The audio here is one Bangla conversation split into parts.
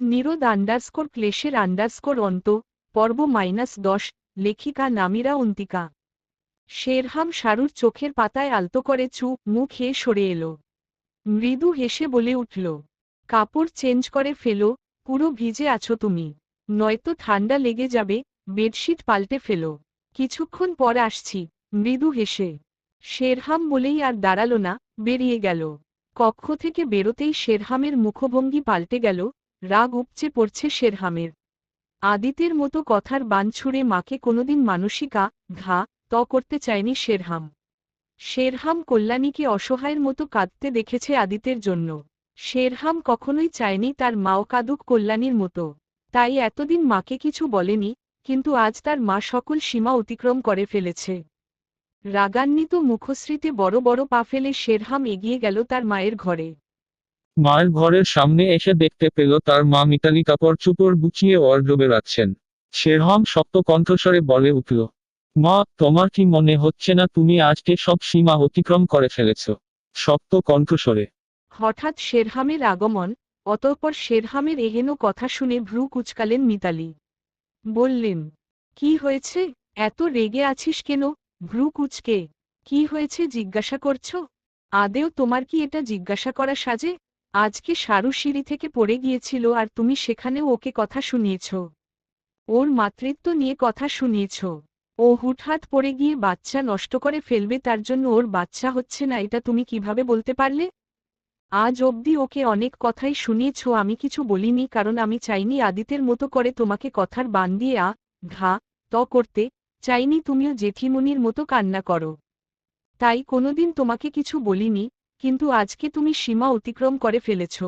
নিরোদ আন্ডারস্কোর ক্লেশের আন্ডারস্কোর অন্ত, পর্ব মাইনাস দশ, লেখিকা নামিরা অন্তিকা। শেরহাম শারুর চোখের পাতায় আলতো করে চুপ মুখ হেয়ে সরে এলো। মৃদু হেসে বলে উঠল, কাপড় চেঞ্জ করে ফেলো, পুরো ভিজে আছো তুমি। নয়তো ঠান্ডা লেগে যাবে, বেডশিট পাল্টে ফেলো। কিছুক্ষণ পর আসছি। মৃদু হেসে। শেরহাম বলেই আর দাঁড়াল না, বেরিয়ে গেল। কক্ষ থেকে বেরোতেই শেরহামের মুখভঙ্গি পাল্টে গেল রাগ উপচে পড়ছে শেরহামের। আদিতের মতো কথার বান ছুঁড়ে মাকে কোনোদিন মানসিকা, ঘা, ত করতে চায়নি শেরহাম। শেরহাম কল্যাণীকে অসহায়ের মতো কাঁদতে দেখেছে আদিতের জন্য। শেরহাম কখনোই চায়নি তার মাও কাদুক কল্যাণীর মতো। তাই এতদিন মাকে কিছু বলেনি, কিন্তু আজ তার মা সকল সীমা অতিক্রম করে ফেলেছে। রাগান্বিত মুখশ্রীতে বড় বড় পা ফেলে শেরহাম এগিয়ে গেল তার মায়ের ঘরে। মায়ের ঘরের সামনে এসে দেখতে পেল তার মা মিতালি কাপড় চুপড় গুছিয়ে ওয়ার্ড্রোবে রাখছেন। শেরহাম শক্ত কণ্ঠস্বরে বলে উঠল, মা, তোমার কি মনে হচ্ছে না তুমি আজকে সব সীমা অতিক্রম করে ফেলেছ? শক্ত কণ্ঠস্বরে, হঠাৎ শেরহামের আগমন, অতঃপর শেরহামের এহেন কথা শুনে ভ্রু কুচকালেন মিতালি। বললেন, কি হয়েছে? এত রেগে আছিস কেন? ভ্রু কুচকে। কি হয়েছে জিজ্ঞাসা করছ? আদেও তোমার কি এটা জিজ্ঞাসা করা সাজে? আজকে সারু সিঁড়ি থেকে পড়ে গিয়েছিল আর তুমি সেখানেও ওকে কথা শুনিয়েছ। ওর মাতৃত্ব নিয়ে কথা শুনিয়েছ। ও হুটহাট পড়ে গিয়ে বাচ্চা নষ্ট করে ফেলবে তার জন্য ওর বাচ্চা হচ্ছে না, এটা তুমি কীভাবে বলতে পারলে? আজ অবধি ওকে অনেক কথাই শুনিয়েছ, আমি কিছু বলিনি কারণ আমি চাইনি আদিতের মতো করে তোমাকে কথার বান দিয়ে আ, ঘা, ত করতে, চাইনি তুমিও জেঠিমনির মতো কান্না করো। তাই কোনোদিন তোমাকে কিছু বলিনি কিন্তু আজকে তুমি সীমা অতিক্রম করে ফেলেছ।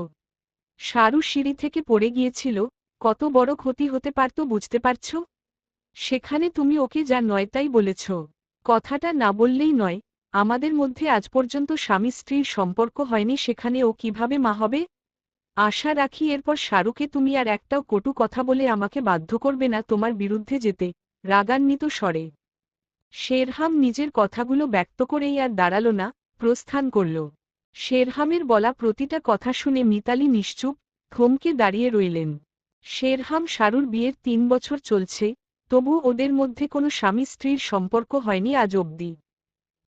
সারু সিঁড়ি থেকে পড়ে গিয়েছিল, কত বড় ক্ষতি হতে পারত বুঝতে পারছ? সেখানে তুমি ওকে যা নয় তাই বলেছ। কথাটা না বললেই নয়, আমাদের মধ্যে আজ পর্যন্ত স্বামী স্ত্রীর সম্পর্ক হয়নি, সেখানে ও কীভাবে মা হবে? আশা রাখি এরপর শাহরুখে তুমি আর একটাও কটু কথা বলে আমাকে বাধ্য করবে না তোমার বিরুদ্ধে যেতে, রাগান্বিত স্বরে। শেরহাম নিজের কথাগুলো ব্যক্ত করেই আর দাঁড়াল না, প্রস্থান করল। শেরহামের বলা প্রতিটা কথা শুনে মিতালি নিশ্চুপ থমকে দাঁড়িয়ে রইলেন। শেরহাম শারুর বিয়ের তিন বছর চলছে তবু ওদের মধ্যে কোনো স্বামী স্ত্রীর সম্পর্ক হয়নি আজ অবধি।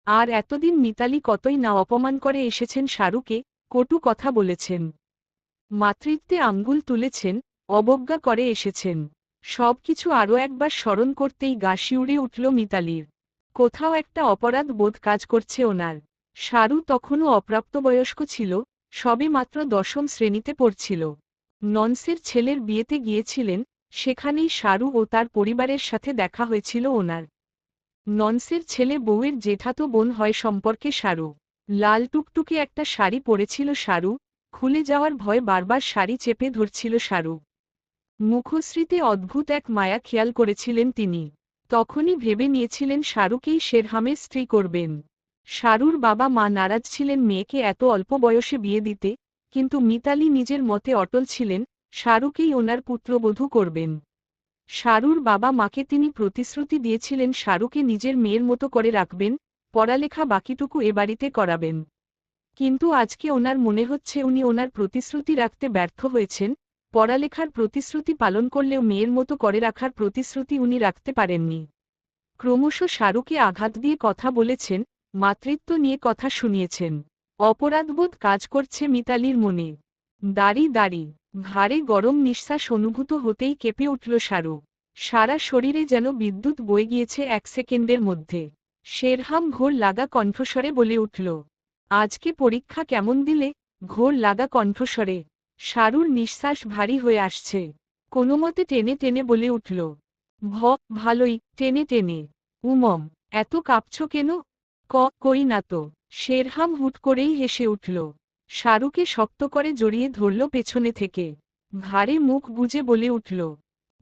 আর এতদিন মিতালি কতই না অপমান করে এসেছেন শাহরুকে কটু কথা বলেছেন। মাতৃত্বে আঙ্গুল তুলেছেন, অবজ্ঞা করে এসেছেন। সবকিছু আরও একবার স্মরণ করতেই গা শিউড়ে উঠল মিতালির। কোথাও একটা অপরাধ বোধ কাজ করছে ওনার। শারু তখনও অপ্রাপ্তবয়স্ক ছিল, সবে মাত্র দশম শ্রেণীতে পড়ছিল। ননসের ছেলের বিয়েতে গিয়েছিলেন, সেখানেই শারু ও তার পরিবারের সাথে দেখা হয়েছিল ওনার। ননসের ছেলে বউয়ের জেঠাতো বোন হয় সম্পর্কে শারু লাল টুকটুকে একটা শাড়ি পরেছিল শারু খুলে যাওয়ার ভয় বারবার শাড়ি চেপে ধরছিল শারু মুখশ্রীতে অদ্ভুত এক মায়া খেয়াল করেছিলেন তিনি। তখনই ভেবে নিয়েছিলেন শাহরুকেই শেরহামের স্ত্রী করবেন। শারুর বাবা মা নারাজ ছিলেন মেয়েকে এত অল্প বয়সে বিয়ে দিতে, কিন্তু মিতালি নিজের মতে অটল ছিলেন শাহরুকেই ওনার পুত্রবধূ করবেন। শারুর বাবা মাকে তিনি প্রতিশ্রুতি দিয়েছিলেন শাহরুকে নিজের মেয়ের মতো করে রাখবেন, পড়ালেখা বাকিটুকু এ বাড়িতে করাবেন। কিন্তু আজকে ওনার মনে হচ্ছে উনি ওনার প্রতিশ্রুতি রাখতে ব্যর্থ হয়েছেন, পড়ালেখার প্রতিশ্রুতি পালন করলেও মেয়ের মতো করে রাখার প্রতিশ্রুতি উনি রাখতে পারেননি। ক্রমশ শাহরুকে আঘাত দিয়ে কথা বলেছেন মাতৃত্ব নিয়ে কথা শুনিয়েছেন। অপরাধবোধ কাজ করছে মিতালির মনে। দাড়ি দাড়ি ঘাড়ে গরম নিঃশ্বাস অনুভূত হতেই কেঁপে উঠল শাহরুখ সারা শরীরে যেন বিদ্যুৎ বয়ে গিয়েছে এক সেকেন্ডের মধ্যে। শেরহাম ঘোর লাগা কণ্ঠস্বরে বলে উঠল, আজকে পরীক্ষা কেমন দিলে? ঘোর লাগা কণ্ঠস্বরে। শারুর নিঃশ্বাস ভারী হয়ে আসছে। কোনোমতে টেনে টেনে বলে উঠল, ভ, ভালোই, টেনে টেনে। উমম, এত কাঁপছ কেন? ক, কই না তো। শেরহাম হুট করেই হেসে উঠল। শাহরুকে শক্ত করে জড়িয়ে ধরল পেছনে থেকে। ঘাড়ে মুখ বুঝে বলে উঠল,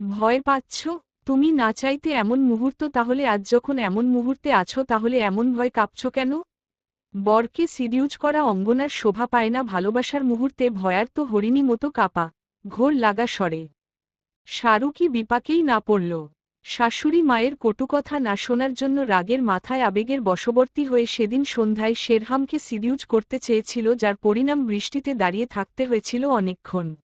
ভয় পাচ্ছ? তুমি না চাইতে এমন মুহূর্ত, তাহলে আজ যখন এমন মুহূর্তে আছো, তাহলে এমন ভয় কাঁপছ কেন? বরকে সিডিউজ করা অঙ্গনার শোভা পায় না, ভালোবাসার মুহূর্তে ভয়ার্ত হরিণী মতো কাপা, ঘোর লাগা স্বরে। শাহরুকি বিপাকেই না পড়ল। শাশুড়ি মায়ের কটুকথা না শোনার জন্য রাগের মাথায় আবেগের বশবর্তী হয়ে সেদিন সন্ধ্যায় শেরহামকে সিডিউজ করতে চেয়েছিল, যার পরিণাম বৃষ্টিতে দাঁড়িয়ে থাকতে হয়েছিল অনেকক্ষণ।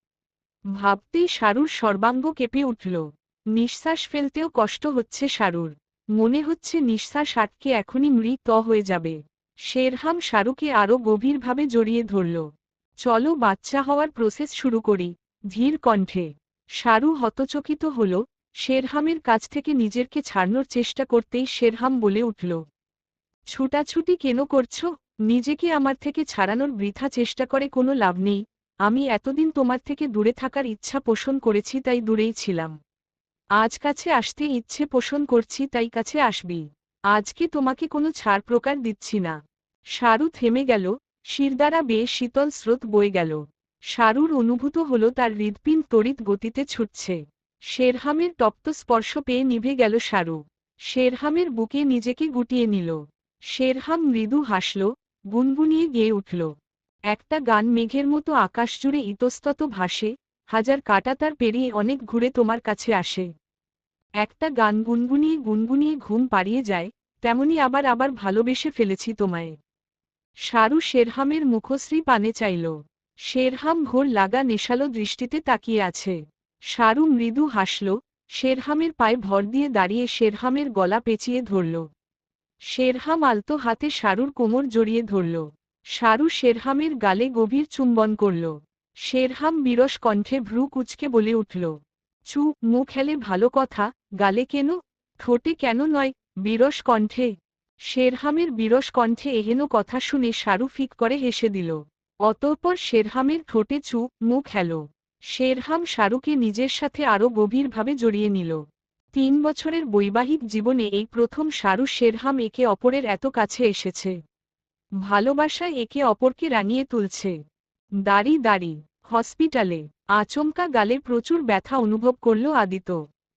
ভাবতেই শারুর সর্বাঙ্গ কেঁপে উঠল। নিঃশ্বাস ফেলতেও কষ্ট হচ্ছে শারুর। মনে হচ্ছে নিঃশ্বাস আটকে এখনই মৃত হয়ে যাবে। শেরহাম শারুকে আরও গভীরভাবে জড়িয়ে ধরল। চলো, বাচ্চা হওয়ার প্রসেস শুরু করি। ধীর কণ্ঠে। শারু হতচকিত হল শেরহামের কাছ থেকে নিজেরকে ছাড়নোর চেষ্টা করতেই শেরহাম বলে উঠল, ছুটাছুটি কেন করছ? নিজেকে আমার থেকে ছাড়ানোর বৃথা চেষ্টা করে কোনো লাভ নেই। আমি এতদিন তোমার থেকে দূরে থাকার ইচ্ছা পোষণ করেছি, তাই দূরেই ছিলাম। আজ কাছে আসতে ইচ্ছে পোষণ করছি, তাই কাছে আসবি। আজকে তোমাকে কোনো ছাড় প্রকার দিচ্ছি না। সারু থেমে গেল শিরদারা বেয়ে শীতল স্রোত বয়ে গেল। সারুর অনুভূত হল তার হৃদপিন তড়িৎ গতিতে ছুটছে। শেরহামের তপ্ত স্পর্শ পেয়ে নিভে গেল শারু শেরহামের বুকে নিজেকে গুটিয়ে নিল। শেরহাম মৃদু হাসল, গুনগুনিয়ে গেয়ে উঠল। একটা গান মেঘের মতো আকাশ জুড়ে ইতস্তত ভাসে, হাজার কাটাতার পেরিয়ে অনেক ঘুরে তোমার কাছে আসে। একটা গান গুনগুনিয়ে গুনগুনিয়ে ঘুম পাড়িয়ে যায়, তেমনি আবার আবার ভালোবেসে ফেলেছি তোমায়। শারু শেরহামের মুখশ্রী পানে চাইল। শেরহাম ঘোর লাগা নেশালো দৃষ্টিতে তাকিয়ে আছে। শারু মৃদু হাসল, শেরহামের পায়ে ভর দিয়ে দাঁড়িয়ে শেরহামের গলা পেঁচিয়ে ধরল। শেরহাম আলতো হাতে শারুর কোমর জড়িয়ে ধরল। শারু শেরহামের গালে গভীর চুম্বন করল। শেরহাম বিরস কণ্ঠে ভ্রু কুচকে বলে উঠল, চু, মুখ হেলে ভালো কথা, গালে কেন? ঠোঁটে কেন নয়, বিরস কণ্ঠে। শেরহামের বিরস কণ্ঠে এহেন কথা শুনে শারু ফিক করে হেসে দিল। অতঃপর শেরহামের ঠোঁটে চু, মুখ হেল। শেরহাম শারুকে নিজের সাথে আরও গভীরভাবে জড়িয়ে নিল। তিন বছরের বৈবাহিক জীবনে এই প্রথম শারু শেরহাম একে অপরের এত কাছে এসেছে। ভালোবাসায় একে অপরকে রাঙিয়ে তুলছে। দাড়ি দাড়ি, হসপিটালে, আচমকা গালে প্রচুর ব্যথা অনুভব করল আদিত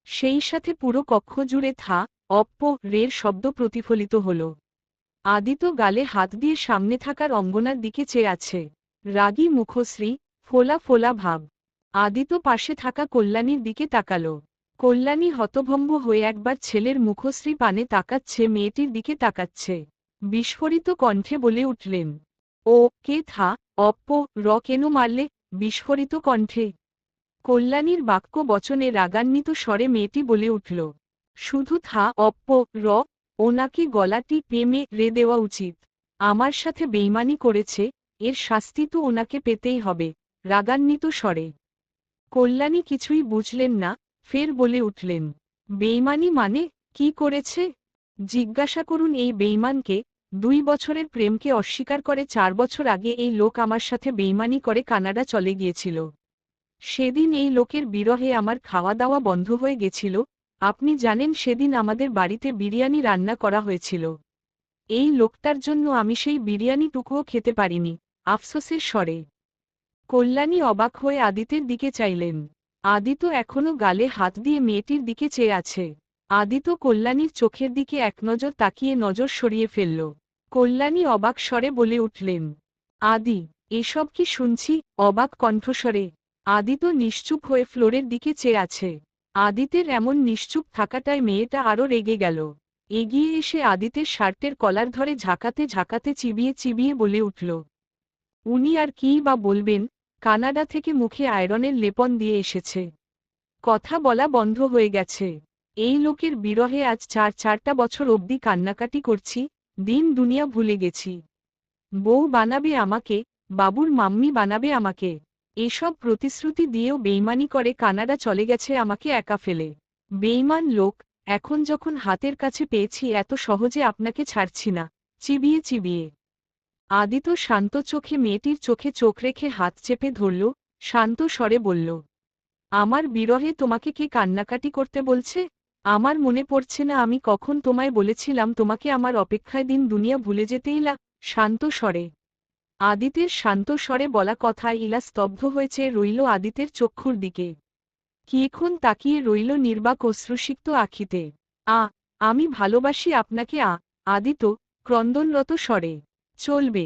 সেই সাথে পুরো কক্ষ জুড়ে থা অপ্প রের শব্দ প্রতিফলিত হল। আদিত গালে হাত দিয়ে সামনে থাকার অঙ্গনার দিকে চেয়ে আছে। রাগী মুখশ্রী, ফোলা ফোলা ভাব। আদিত পাশে থাকা কল্যাণীর দিকে তাকাল। কল্যাণী হতভম্ব হয়ে একবার ছেলের মুখশ্রী পানে তাকাচ্ছে, মেয়েটির দিকে তাকাচ্ছে। বিস্ফোরিত কণ্ঠে বলে উঠলেন, ও, কে থা, অপ্প, র কেন মারলে? বিস্ফোরিত কণ্ঠে। কল্যাণীর বাক্য বচনে রাগান্বিত স্বরে মেয়েটি বলে উঠল, শুধু থা, অপ্প, র, ওনাকে গলাটি পেমে রে দেওয়া উচিত। আমার সাথে বেইমানি করেছে, এর শাস্তি তো ওনাকে পেতেই হবে। রাগান্বিত স্বরে কল্যাণী কিছুই বুঝলেন না, ফের বলে উঠলেন, বেইমানি মানে কি করেছে? জিজ্ঞাসা করুন এই বেইমানকে, দুই বছরের প্রেমকে অস্বীকার করে চার বছর আগে এই লোক আমার সাথে বেইমানি করে কানাডা চলে গিয়েছিল। সেদিন এই লোকের বিরহে আমার খাওয়া দাওয়া বন্ধ হয়ে গেছিল, আপনি জানেন সেদিন আমাদের বাড়িতে বিরিয়ানি রান্না করা হয়েছিল। এই লোকটার জন্য আমি সেই বিরিয়ানিটুকুও খেতে পারিনি, আফসোসের স্বরে। কল্যাণী অবাক হয়ে আদিতের দিকে চাইলেন। আদিত এখনও গালে হাত দিয়ে মেয়েটির দিকে চেয়ে আছে। আদিত কল্যাণীর চোখের দিকে এক নজর তাকিয়ে নজর সরিয়ে ফেলল। কল্যাণী অবাক স্বরে বলে উঠলেন, আদি, এসব কি শুনছি? অবাক কণ্ঠস্বরে। আদিত নিশ্চুপ হয়ে ফ্লোরের দিকে চেয়ে আছে। আদিতের এমন নিশ্চুপ থাকাটায় মেয়েটা আরও রেগে গেল। এগিয়ে এসে আদিতের শার্টের কলার ধরে ঝাঁকাতে ঝাঁকাতে চিবিয়ে চিবিয়ে বলে উঠল, উনি আর কী বা বলবেন? কানাডা থেকে মুখে আয়রনের লেপন দিয়ে এসেছে। কথা বলা বন্ধ হয়ে গেছে। এই লোকের বিরহে আজ চার, চারটা বছর অবধি কান্নাকাটি করছি, দিন দুনিয়া ভুলে গেছি। বউ বানাবে আমাকে, বাবুর মাম্মি বানাবে আমাকে। এসব প্রতিশ্রুতি দিয়েও বেইমানি করে কানাডা চলে গেছে আমাকে একা ফেলে। বেইমান লোক, এখন যখন হাতের কাছে পেয়েছি এত সহজে আপনাকে ছাড়ছি না। চিবিয়ে চিবিয়ে। আদিত শান্ত চোখে মেয়েটির চোখে চোখ রেখে হাত চেপে ধরল, শান্ত স্বরে বলল, আমার বিরহে তোমাকে কে কান্নাকাটি করতে বলছে? আমার মনে পড়ছে না আমি কখন তোমায় বলেছিলাম তোমাকে আমার অপেক্ষায় দিন দুনিয়া ভুলে যেতেই লা শান্ত স্বরে। আদিতের শান্ত স্বরে বলা কথায় ইলা স্তব্ধ হয়েছে, রইল আদিতের চক্ষুর দিকে। কিক্ষণ তাকিয়ে রইল নির্বাক অশ্রুসিক্ত আখিতে। আ, আমি ভালোবাসি আপনাকে, আ আদিত ক্রন্দনরত স্বরে। চলবে।